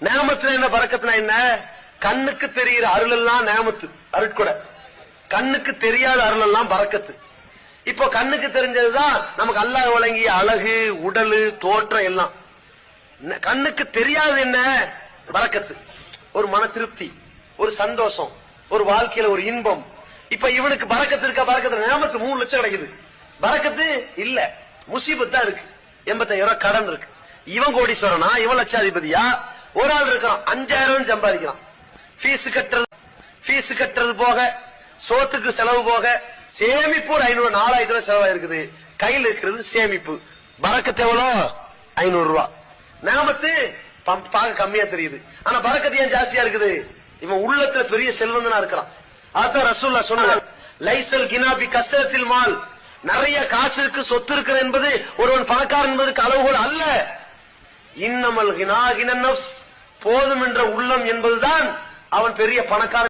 நேமத்துல என்ன பறக்கத்துனா என்ன? கண்ணுக்கு தெரிகிற அருள் எல்லாம் நேமத்து அருட்கொடை. கண்ணுக்கு தெரியாத அருள் எல்லாம் பறக்கத்து. இப்போ கண்ணுக்கு தெரிஞ்சதுதான் நமக்கு அல்லாஹ் வழங்கிய அழகு உடலு தோற்றம் எல்லாம். கண்ணுக்கு தெரியாது என்ன? பறக்கத்து. ஒரு மன திருப்தி ஒரு சந்தோஷம் ஒரு வாழ்க்கையில ஒரு இன்பம். இப்ப இவனுக்கு பறக்கத்து இருக்கா பறக்கத்து நேமத்து மூணு லட்சம் கிடைக்குது. பறக்கத்து இல்ல. முசீபத் தான் இருக்கு. எண்பத்தாயிரம் ரூபாய் கடன் இருக்கு. இவன் கோடீஸ்வரனா? இவன் லட்சாதிபதியா? ஒரு ஆள் இருக்கான் அஞ்சாயிரம் சம்பாதிக்கிறான். ஃபீஸ் கட்டுறது ஃபீஸ் கட்டுறது போக சோத்துக்கு செலவு போக சேமிப்பு ஒரு ஐநூறு நாலாயிரத்தி ரூபாய் செலவாயிருக்குது. கையில் இருக்கிறது சேமிப்பு. பறக்கத்து எவ்வளோ ஐநூறு ரூபாய் நாமத்து பம்- பார்க்க கம்மியா தெரியுது. ஆனா பறக்கத்து ஏன் ஜாஸ்தியா இருக்குது? இவன் உள்ளத்துல பெரிய செல்வந்தனா இருக்கிறான். அதான் ரசூல்லா சொன்னாங்க லைசல் கினாபி கசரத்தில் மால். நிறைய காசு இருக்கு சொத்து இருக்கிற என்பது ஒருவன் பணக்காரன் என்பதற்கு அளவுகோல் அல்ல. இன்னமல் கினா கின போதும் என்ற உள்ளம் என்பதுதான் அவன் பெரிய பணக்காரன்.